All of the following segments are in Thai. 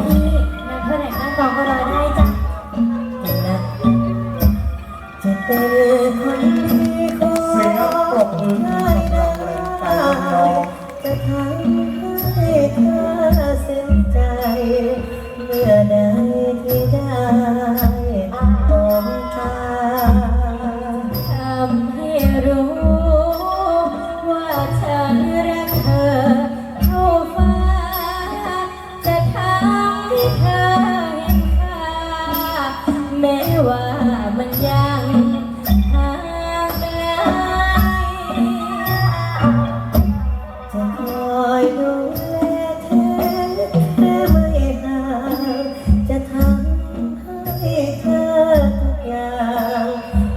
พี่นักเสดงหน้ากองก็ได้ อยดูแลแท้ไม่ห่างจะทำให้เธออย่าง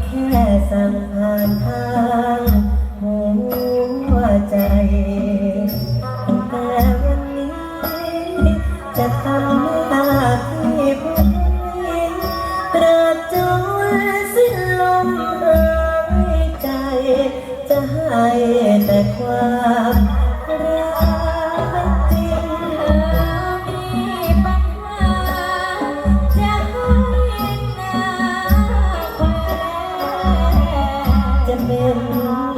แค่สั่ผ่าทางหัวใจแต่วันนี้ จะทำให้ตาญิงตรบจนสิ้นหายใจ จะให้แต่ความ Oh.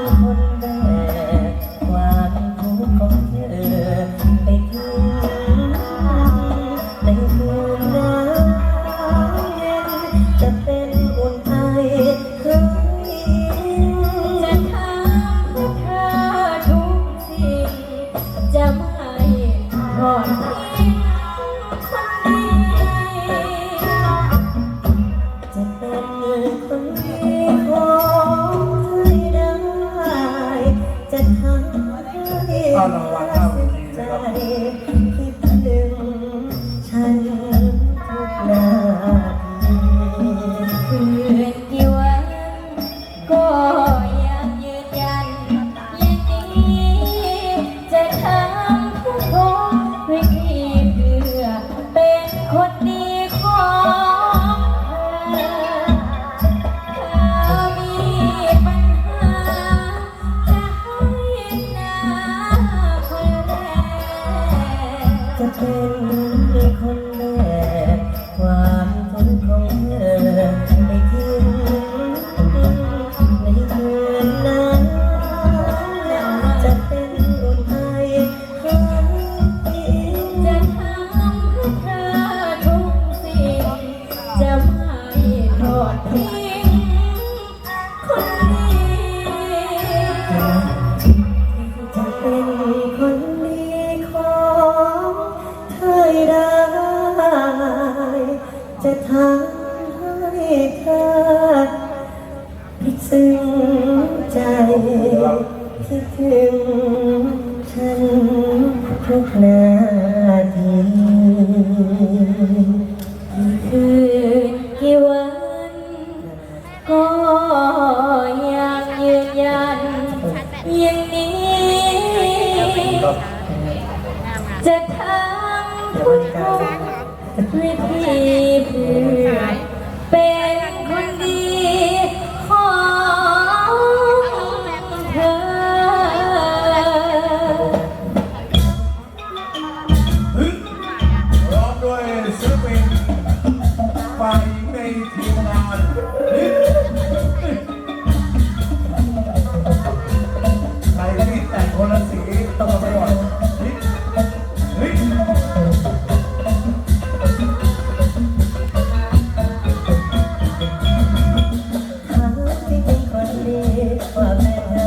ทางให้เธอพิซึ้งใจคิดถึงฉันทุกนาทีคืนกี่วัน ก็ยังยืนยันยังนี้ จะทำทุกคน ให้พี่เป็น my man.